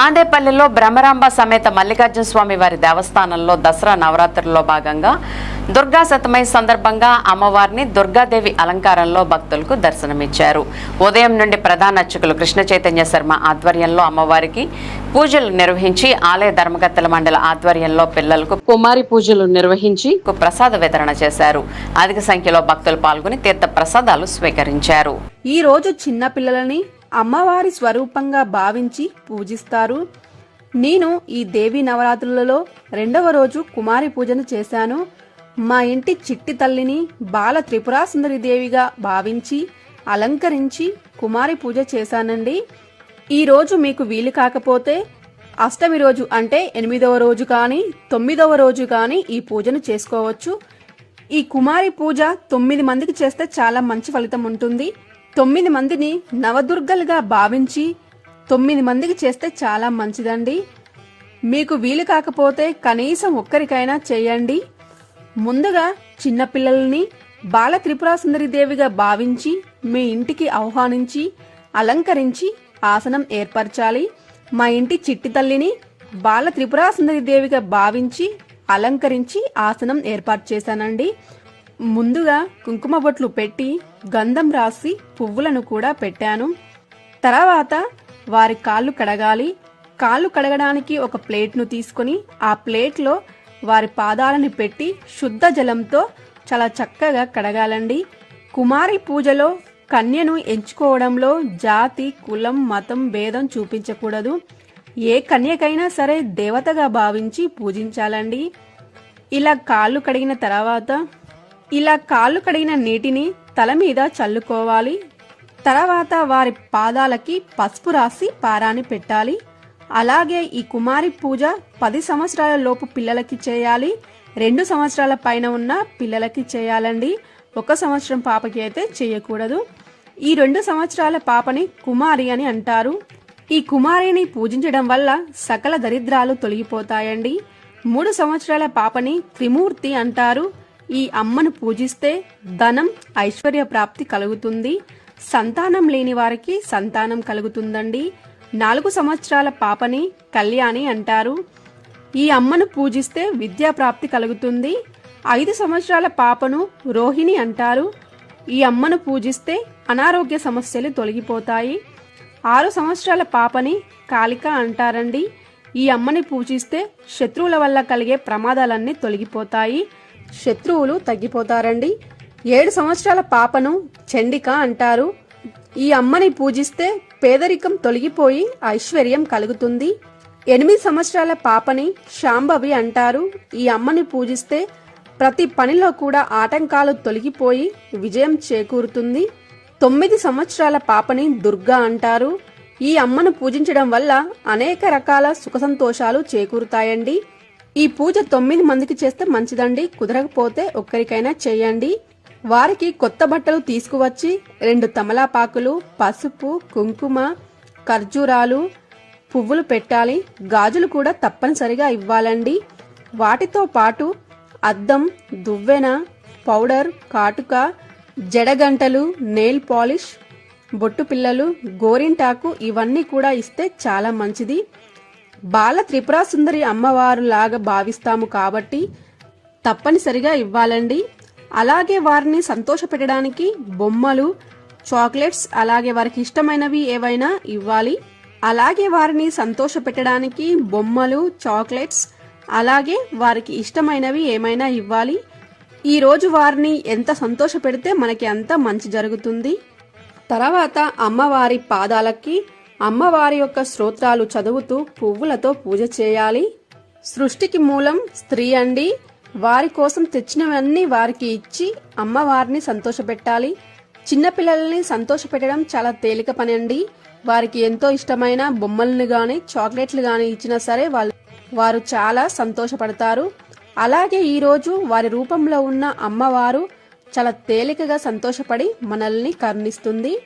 మాండేపల్లిలో బ్రహ్మరాంబ సమేత మల్లికార్జున స్వామి వారి దేవస్థానంలో దసరా నవరాత్రుల్లో భాగంగా దుర్గా శతమై సందర్భంగా అమ్మవారిని దుర్గాదేవి అలంకారంలో భక్తులకు దర్శనమిచ్చారు. ఉదయం నుండి ప్రధాన అర్చకులు కృష్ణ చైతన్య శర్మ ఆధ్వర్యంలో అమ్మవారికి పూజలు నిర్వహించి ఆలయ ధర్మకర్తల మండల ఆధ్వర్యంలో పిల్లలకు కుమారి పూజలు నిర్వహించి ప్రసాద వితరణ చేశారు. అధిక సంఖ్యలో భక్తులు పాల్గొని తీర్థ ప్రసాదాలు స్వీకరించారు. ఈ రోజు చిన్న పిల్లలని అమ్మవారి స్వరూపంగా భావించి పూజిస్తారు. నేను ఈ దేవి నవరాత్రులలో రెండవ రోజు కుమారి పూజను చేశాను. మా ఇంటి చిట్టి తల్లిని బాల త్రిపురా సుందరి దేవిగా భావించి అలంకరించి కుమారి పూజ చేశానండి. ఈ రోజు మీకు వీలు కాకపోతే అష్టమి రోజు అంటే ఎనిమిదవ రోజు కానీ తొమ్మిదవ రోజు కానీ ఈ పూజను చేసుకోవచ్చు. ఈ కుమారి పూజ తొమ్మిది మందికి చేస్తే చాలా మంచి ఫలితం ఉంటుంది. తొమ్మిది మందిని నవదుర్గలుగా భావించి తొమ్మిది మందికి చేస్తే చాలా మంచిదండి. మీకు వీలు కాకపోతే కనీసం ఒక్కరికైనా చేయండి. ముందుగా చిన్నపిల్లల్ని బాల త్రిపురా దేవిగా భావించి మీ ఇంటికి ఆహ్వానించి అలంకరించి ఆసనం ఏర్పరచాలి. మా ఇంటి చిట్టి తల్లిని బాల త్రిపురా దేవిగా భావించి అలంకరించి ఆసనం ఏర్పాటు చేశానండి. ముందుగా కుంకుమ బొట్లు పెట్టి గంధం రాసి పువ్వులను కూడా పెట్టాను. తర్వాత వారి కాళ్ళు కడగాలి. కాళ్ళు కడగడానికి ఒక ప్లేట్ను తీసుకొని ఆ ప్లేట్లో వారి పాదాలను పెట్టి శుద్ధ జలంతో చాలా చక్కగా కడగాలండి. కుమారి పూజలో కన్యను ఎంచుకోవడంలో జాతి కులం మతం భేదం చూపించకూడదు. ఏ కన్యకైనా సరే దేవతగా భావించి పూజించాలండి. ఇలా కాళ్ళు కడిగిన తర్వాత ఇలా కాళ్ళు కడిగిన నీటిని తల మీద చల్లుకోవాలి. తర్వాత వారి పాదాలకి పసుపు రాసి పారాన్ని పెట్టాలి. అలాగే ఈ కుమారి పూజ పది సంవత్సరాల లోపు పిల్లలకి చేయాలి. రెండు సంవత్సరాల పైన ఉన్న పిల్లలకి చేయాలండి. ఒక సంవత్సరం పాపకి అయితే చేయకూడదు. ఈ రెండు సంవత్సరాల పాపని కుమారి అని అంటారు. ఈ కుమారిని పూజించడం వల్ల సకల దరిద్రాలు తొలగిపోతాయండి. మూడు సంవత్సరాల పాపని త్రిమూర్తి అంటారు. ఈ అమ్మను పూజిస్తే ధనం ఐశ్వర్య ప్రాప్తి కలుగుతుంది. సంతానం లేని వారికి సంతానం కలుగుతుందండి. నాలుగు సంవత్సరాల పాపని కళ్యాణి అంటారు. ఈ అమ్మను పూజిస్తే విద్యా ప్రాప్తి కలుగుతుంది. ఐదు సంవత్సరాల పాపను రోహిణి అంటారు. ఈ అమ్మను పూజిస్తే అనారోగ్య సమస్యలు తొలగిపోతాయి. ఆరు సంవత్సరాల పాపని కాళిక అంటారండి. ఈ అమ్మని పూజిస్తే శత్రువుల వల్ల కలిగే ప్రమాదాలన్నీ తొలగిపోతాయి. శత్రువులు తగ్గిపోతారండి. ఏడు సంవత్సరాల పాపను చండిక అంటారు. ఈ అమ్మని పూజిస్తే పేదరికం తొలగిపోయి ఐశ్వర్యం కలుగుతుంది. ఎనిమిది సంవత్సరాల పాపని శాంభవి అంటారు. ఈ అమ్మని పూజిస్తే ప్రతి పనిలో కూడా ఆటంకాలు తొలగిపోయి విజయం చేకూరుతుంది. తొమ్మిది సంవత్సరాల పాపని దుర్గా అంటారు. ఈ అమ్మను పూజించడం వల్ల అనేక రకాల సుఖ సంతోషాలు చేకూరుతాయండి. ఈ పూజ తొమ్మిది మందికి చేస్తే మంచిదండి. కుదరకపోతే ఒక్కరికైనా చేయండి. వారికి కొత్త బట్టలు తీసుకువచ్చి రెండు తమలాపాకులు పసుపు కుంకుమ ఖర్జూరాలు పువ్వులు పెట్టాలి. గాజులు కూడా తప్పనిసరిగా ఇవ్వాలండి. వాటితో పాటు అద్దం దువ్వెన పౌడర్ కాటుక జడగంటలు నెయిల్ పాలిష్ బొట్టు పిల్లలు గోరింటాకు ఇవన్నీ కూడా ఇస్తే చాలా మంచిది. బాల త్రిపురా సుందరి అమ్మవారులాగా భావిస్తాము కాబట్టి తప్పనిసరిగా ఇవ్వాలండి. అలాగే వారిని సంతోషపెట్టడానికి బొమ్మలు చాక్లెట్స్ అలాగే వారికి ఇష్టమైనవి ఏవైనా ఇవ్వాలి. అలాగే వారిని సంతోషపెట్టడానికి బొమ్మలు చాక్లెట్స్ అలాగే వారికి ఇష్టమైనవి ఏమైనా ఇవ్వాలి. ఈరోజు వారిని ఎంత సంతోష పెడితే మనకి అంత మంచి జరుగుతుంది. తర్వాత అమ్మవారి పాదాలకి అమ్మవారి యొక్క స్తోత్రాలు చదువుతూ పువ్వులతో పూజ చేయాలి. సృష్టికి మూలం స్త్రీ అండి. వారి కోసం తెచ్చినవన్నీ వారికి ఇచ్చి అమ్మవారిని సంతోషపెట్టాలి. చిన్నపిల్లల్ని సంతోషపెట్టడం చాలా తేలిక పని అండి వారికి ఎంతో ఇష్టమైన బొమ్మలను గాని చాక్లెట్లు గాని ఇచ్చినా సరే వాళ్ళు వారు చాలా సంతోషపడతారు. అలాగే ఈరోజు వారి రూపంలో ఉన్న అమ్మవారు చాలా తేలికగా సంతోషపడి మనల్ని కరుణిస్తుంది.